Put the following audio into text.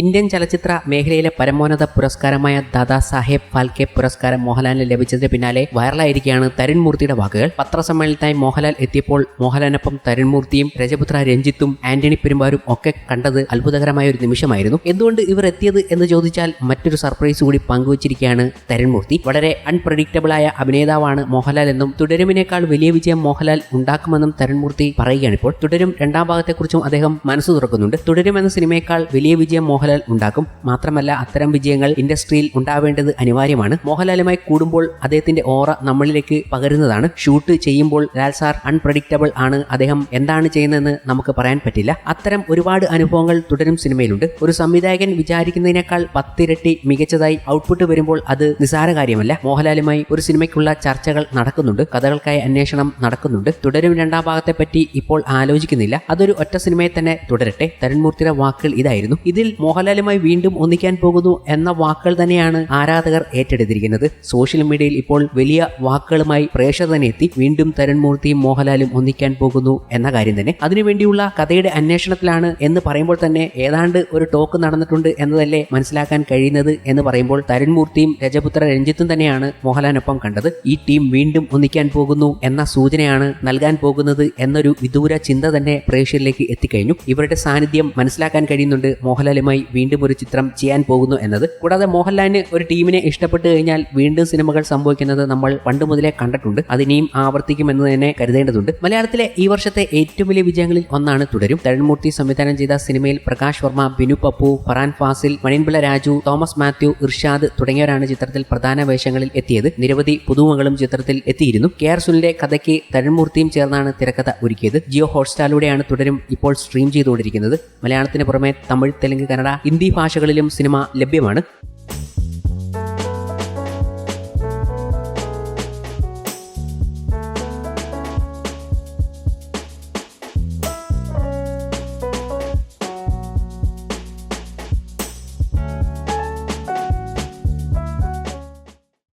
Indian ചലച്ചിത്ര മേഖലയിലെ പരമോന്നത പുരസ്കാരമായ ദാദാ സാഹേബ് ഫാൽക്കെ പുരസ്കാരം മോഹൻലാലിന് ലഭിച്ചതിന് പിന്നാലെ വൈറലായിരിക്കുകയാണ് തരുൺ മൂർത്തിയുടെ വാക്കുകൾ. പത്രസമ്മേളനത്തിനായി മോഹൻലാൽ എത്തിയപ്പോൾ മോഹൻലാലിനൊപ്പം തരുൺ മൂർത്തിയും രജപുത്ര രഞ്ജിത്തും ആന്റണി പെരുമ്പാരും ഒക്കെ കണ്ടത് അത്ഭുതകരമായ ഒരു നിമിഷമായിരുന്നു. എന്തുകൊണ്ട് ഇവർ എത്തിയത് എന്ന് ചോദിച്ചാൽ മറ്റൊരു സർപ്രൈസ് കൂടി പങ്കുവച്ചിരിക്കുകയാണ് തരുൺ മൂർത്തി. വളരെ അൺപ്രഡിക്റ്റബിൾ ആയ അഭിനേതാവാണ് മോഹൻലാൽ എന്നും തുടരുമിനേക്കാൾ വലിയ വിജയം മോഹൻലാൽ ഉണ്ടാക്കുമെന്നും തരുൺ മൂർത്തി പറയുകയാണ് ഇപ്പോൾ തുടരും രണ്ടാം ഭാഗത്തെക്കുറിച്ചും അദ്ദേഹം മനസ്സ് തുറക്കുന്നുണ്ട്. തുടരും എന്ന സിനിമയേക്കാൾ വലിയ വിജയം മോഹൻലാൽ ഉണ്ടാക്കും. മാത്രമല്ല അത്തരം വിജയങ്ങൾ ഇൻഡസ്ട്രിയിൽ ഉണ്ടാവേണ്ടത് അനിവാര്യമാണ്. മോഹൻലാലുമായി കൂടുമ്പോൾ അദ്ദേഹത്തിന്റെ ഓറ നമ്മളിലേക്ക് പകരുന്നതാണ്. ഷൂട്ട് ചെയ്യുമ്പോൾ ലാൽ സാർ അൺപ്രഡിക്റ്റബിൾ ആണ്. അദ്ദേഹം എന്താണ് ചെയ്യുന്നതെന്ന് നമുക്ക് പറയാൻ പറ്റില്ല. അത്തരം ഒരുപാട് അനുഭവങ്ങൾ തുടരും സിനിമയിലുണ്ട്. ഒരു സംവിധായകൻ വിചാരിക്കുന്നതിനേക്കാൾ പത്തിരട്ടി മികച്ചതായി ഔട്ട്പുട്ട് വരുമ്പോൾ അത് നിസാര കാര്യമല്ല. മോഹൻലാലുമായി ഒരു സിനിമയ്ക്കുള്ള ചർച്ചകൾ നടക്കുന്നുണ്ട്. കഥകൾക്കായി അന്വേഷണം നടക്കുന്നുണ്ട്. തുടരും രണ്ടാം ഭാഗത്തെ പറ്റി ഇപ്പോൾ ആലോചിക്കുന്നില്ല. അതൊരു ഒറ്റ സിനിമയെ തന്നെ തുടരട്ടെ. തരുൺമൂർത്തിയുടെ വാക്കുകൾ ഇതായിരുന്നു. ഇതിൽ മോഹൻലാലുമായി വീണ്ടും ഒന്നിക്കാൻ പോകുന്നു എന്ന വാക്കുകൾ തന്നെയാണ് ആരാധകർ ഏറ്റെടുത്തിരിക്കുന്നത്. സോഷ്യൽ മീഡിയയിൽ ഇപ്പോൾ വലിയ വാക്കുകളുമായി പ്രേക്ഷകർ തന്നെ എത്തി വീണ്ടും തരുൺമൂർത്തിയും മോഹൻലാലും ഒന്നിക്കാൻ പോകുന്നു എന്ന കാര്യം തന്നെ. അതിനുവേണ്ടിയുള്ള കഥയുടെ അന്വേഷണത്തിലാണ് എന്ന് പറയുമ്പോൾ തന്നെ ഏതാണ്ട് ഒരു ടോക്ക് നടന്നിട്ടുണ്ട് എന്നതല്ലേ മനസ്സിലാക്കാൻ കഴിയുന്നത് എന്ന് പറയുമ്പോൾ തരുൺമൂർത്തിയും രജപുത്ര രഞ്ജിത്തും തന്നെയാണ് മോഹൻലാലിനൊപ്പം കണ്ടത്. ഈ ടീം വീണ്ടും ഒന്നിക്കാൻ പോകുന്നു എന്ന സൂചനയാണ് നൽകാൻ പോകുന്നത് എന്നൊരു വിദൂര ചിന്ത തന്നെ പ്രേക്ഷകരിലേക്ക് എത്തിക്കഴിഞ്ഞു. ഇവരുടെ സാന്നിധ്യം മനസ്സിലാക്കാൻ കഴിയുന്നുണ്ട് മോഹൻലാലുമായി വീണ്ടും ഒരു ചിത്രം ചെയ്യാൻ പോകുന്നു എന്നത്. കൂടാതെ മോഹൻലാലിന് ഒരു ടീമിനെ ഇഷ്ടപ്പെട്ടു കഴിഞ്ഞാൽ വീണ്ടും സിനിമകൾ സംഭവിക്കുന്നത് നമ്മൾ പണ്ട് മുതലേ കണ്ടിട്ടുണ്ട്. അതിനെയും ആവർത്തിക്കുമെന്ന് തന്നെ കരുതേണ്ടതുണ്ട്. മലയാളത്തിലെ ഈ വർഷത്തെ ഏറ്റവും വലിയ വിജയങ്ങളിൽ ഒന്നാണ് തുടരും. തരുൺമൂർത്തി സംവിധാനം ചെയ്ത സിനിമയിൽ പ്രകാശ് വർമ്മ ബിനു പപ്പു ഫറാൻ ഫാസിൽ മണിൻപിള്ള രാജു തോമസ് മാത്യു ഇർഷാദ് തുടങ്ങിയവരാണ് ചിത്രത്തിൽ പ്രധാന വേഷങ്ങളിൽ എത്തിയത്. നിരവധി പുതുമകളും ചിത്രത്തിൽ എത്തിയിരുന്നു. കെ ആർ സുനിലെ കഥയ്ക്ക് തരുൺമൂർത്തിയും ചേർന്നാണ് തിരക്കഥ ഒരുക്കിയത്. ജിയോ ഹോട്ട്സ്റ്റാറിലൂടെയാണ് തുടരും ഇപ്പോൾ സ്ട്രീം ചെയ്തുകൊണ്ടിരിക്കുന്നത്. മലയാളത്തിന് പുറമെ തമിഴ് തെലുങ്ക് കന്നഡ ഹിന്ദി ഭാഷകളിലും സിനിമ ലഭ്യമാണ്.